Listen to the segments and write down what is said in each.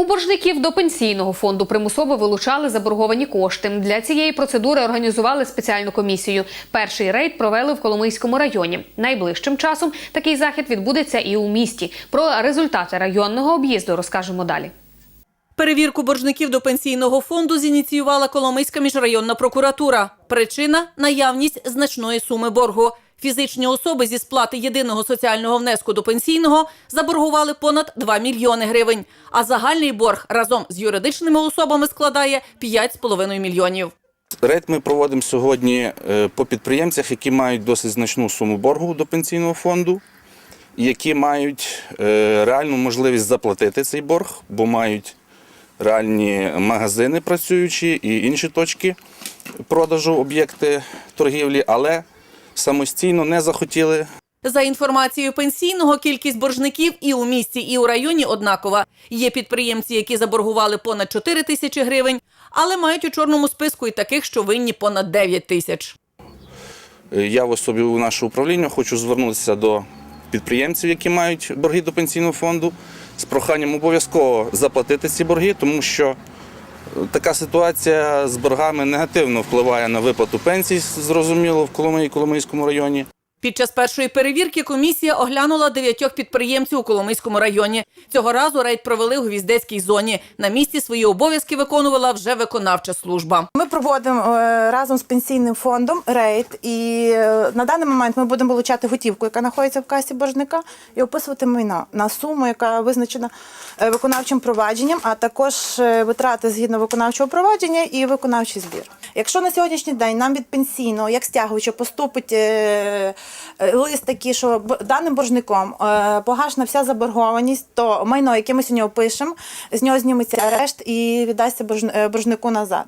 У боржників до пенсійного фонду примусово вилучали заборговані кошти. Для цієї процедури організували спеціальну комісію. Перший рейд провели в Коломийському районі. Найближчим часом такий захід відбудеться і у місті. Про результати районного об'їзду розкажемо далі. Перевірку боржників до пенсійного фонду зініціювала Коломийська міжрайонна прокуратура. Причина наявність значної суми боргу. Фізичні особи зі сплати єдиного соціального внеску до пенсійного заборгували понад 2 мільйони гривень. А загальний борг разом з юридичними особами складає 5,5 мільйонів. Рейд ми проводимо сьогодні е, по підприємцях, які мають досить значну суму боргу до пенсійного фонду, які мають е, реальну можливість заплатити цей борг, бо мають реальні магазини працюючі і інші точки продажу об'єкти торгівлі, але самостійно не захотіли За інформацією пенсійного, кількість боржників і у місті, і у районі однакова. Є підприємці, які заборгували понад 4 тисячі гривень, але мають у чорному списку і таких, що винні понад 9 тисяч. Я в особі у наше управління хочу звернутися до підприємців, які мають борги до пенсійного фонду, з проханням обов'язково заплатити ці борги, тому що така ситуація з боргами негативно впливає на виплату пенсій, зрозуміло, в Коломиї, Коломийському районі. Під час першої перевірки комісія оглянула дев'ятьох підприємців у Коломийському районі. Цього разу рейд провели у Гвіздецькій зоні. На місці свої обов'язки виконувала вже виконавча служба. Ми проводимо е, разом з пенсійним фондом рейд, і е, на даний момент ми будемо вилучати готівку, яка знаходиться в касі боржника, і описувати майно на суму, яка визначена е, виконавчим провадженням, а також витрати згідно виконавчого провадження і виконавчий збір. Якщо на сьогоднішній день нам від пенсійного, як стягувача, поступить е, е, лист такий, що даним боржником е, погашена вся заборгованість, то майно, яке ми сьогодні опишемо, з нього зніметься арешт і віддасться борж- е, боржнику назад.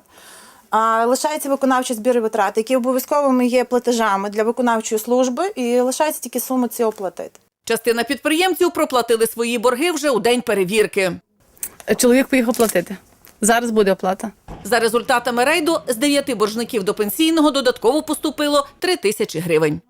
А лишається виконавчі збір і витрати, які обов'язковими є платежами для виконавчої служби, і лишається тільки сума цього платити. Частина підприємців проплатили свої борги вже у день перевірки. Чоловік поїхав платити. Зараз буде оплата. За результатами рейду з дев'яти боржників до пенсійного додатково поступило три тисячі гривень.